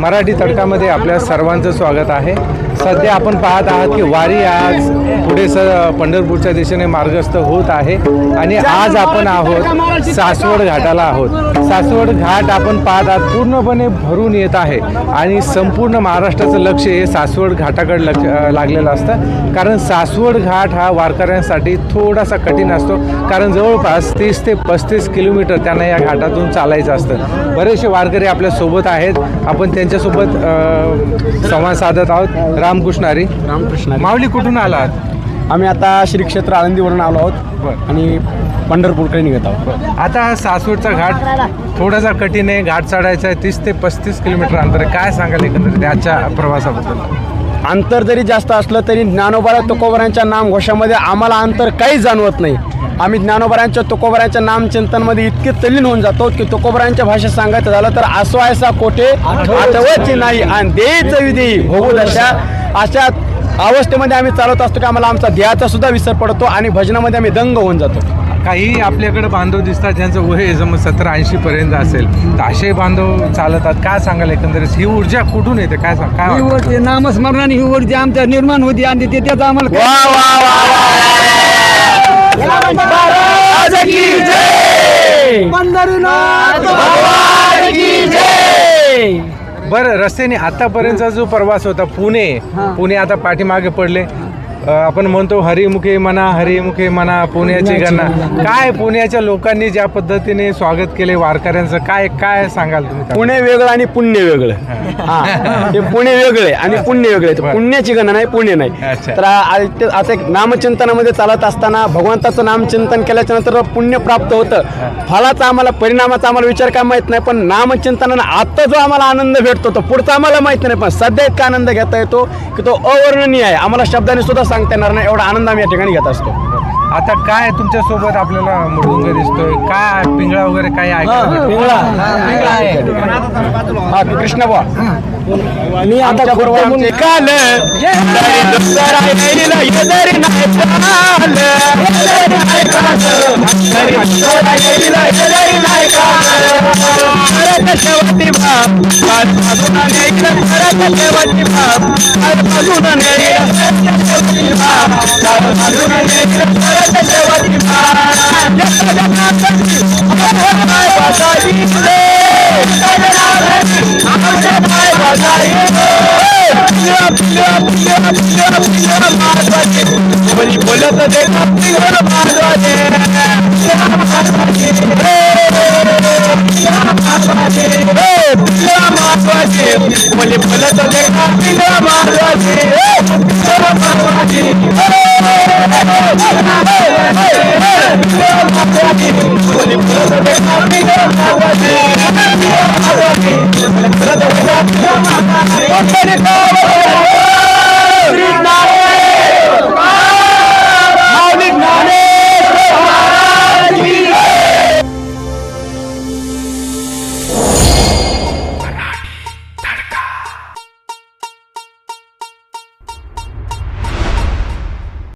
मराठी तडकामध्ये आपल्या सर्वांचं स्वागत आहे. सध्या आपण पाहत आहात की वारी आज पुढे स पंढरपूरच्या दिशेने मार्गस्थ होत आहे. आणि आज आपण आहोत सासवड घाटाला आहोत. सासवड घाट आपण पाहत आहात पूर्णपणे भरून येत आहे. आणि संपूर्ण महाराष्ट्राचं लक्ष हे सासवड घाटाकडे लक्ष लागलेलं असतं. कारण सासवड घाट हा वारकऱ्यांसाठी थोडासा कठीण असतो. कारण जवळपास तीस ते पस्तीस किलोमीटर त्यांना या घाटातून चालायचं असतं. बरेचसे वारकरी आपल्यासोबत आहेत. आपण त्यांच्यासोबत संवाद साधत आहोत. रामकृष्णारी रामकृष्ण माऊली कुठून आलात आम्ही आता श्री क्षेत्र आळंदीवरून आलो आहोत. आणि पंढरपूरकडे निघत आहोत आता हा सासवडचा घाट थोडासा कठीण आहे घाट चढायचा आहे तीस ते पस्तीस किलोमीटर अंतर आहे काय सांगाल एकंदरीत आजच्या प्रवासाबद्दल अंतर जरी जास्त असलं तरी ज्ञानोबारा तुकोबरांच्या नामघोषामध्ये आम्हाला अंतर काहीच जाणवत नाही आम्ही ज्ञानोबरांच्या तुकोबरांच्या नामचिंतनमध्ये इतके तल्लीन होऊन जातो की तुकोबरांच्या भाषेत सांगायचं झालं तर आसवायसा कोठे आठवतची नाही आणि देईच विधी भोगू दशा अशा अवस्थेमध्ये आम्ही चालत असतो की आम्हाला आमचा ध्येयाचा सुद्धा विसर पडतो आणि भजनामध्ये आम्ही दंग होऊन जातो. काही आपल्याकडे बांधव दिसतात ज्यांचं वय जमत सत्तर ऐंशी पर्यंत असेल तर असे बांधव चालतात काय सांगाल एकंदरीत? ही ऊर्जा कुठून येते? काय सांग काय ही नामस्मरणाने ही वरती आमच्या निर्माण होती आणि ते त्याचा आम्हाला वा वा वा वा की जय भगवान की जय बरं रस्त्याने आतापर्यंतचा जो प्रवास होता पुणे. पुणे आता पाठीमागे पडले. आपण म्हणतो हरिमुखे म्हणा हरिमुखे म्हणा पुण्याची गणना. काय पुण्याच्या लोकांनी ज्या पद्धतीने स्वागत केले वारकऱ्यांचं काय काय सांगाल तुम्ही? पुणे वेगळं आणि पुण्य वेगळं. हा. ते पुणे वेगळे आणि पुण्य वेगळे. पुण्याची गणना नाही पुण्य नाही. तर आता एक नामचिंतनामध्ये चालत असताना भगवंताचं नामचिंतन केल्याच्यानंतर पुण्य प्राप्त होतं. फलाचा आम्हाला परिणामाचा आम्हाला विचार काय माहीत नाही पण नामचिंतनानं आता जो आम्हाला आनंद भेटतो तो पुढचा आम्हाला माहीत नाही पण सध्या इतका आनंद घेता येतो की तो अवर्णनीय आहे. आम्हाला शब्दाने सुद्धा सांगता येणार नाही एवढा आनंद आम्ही या ठिकाणी घेत असतो आता काय तुमच्यासोबत आपल्याला मृदुंग दिसतोय काय पिंगळा वगैरे काय? हा कृष्ण बुवा मी आता बरोबर काल नाही काल. शेवटी बाप आज बाजून नेईल परत शेवटी बाप आज बाजून नेईल शेवटी बाप आज बाजून नेईल परत शेवटी बाप जग जगासाठी अमर I'm gonna go.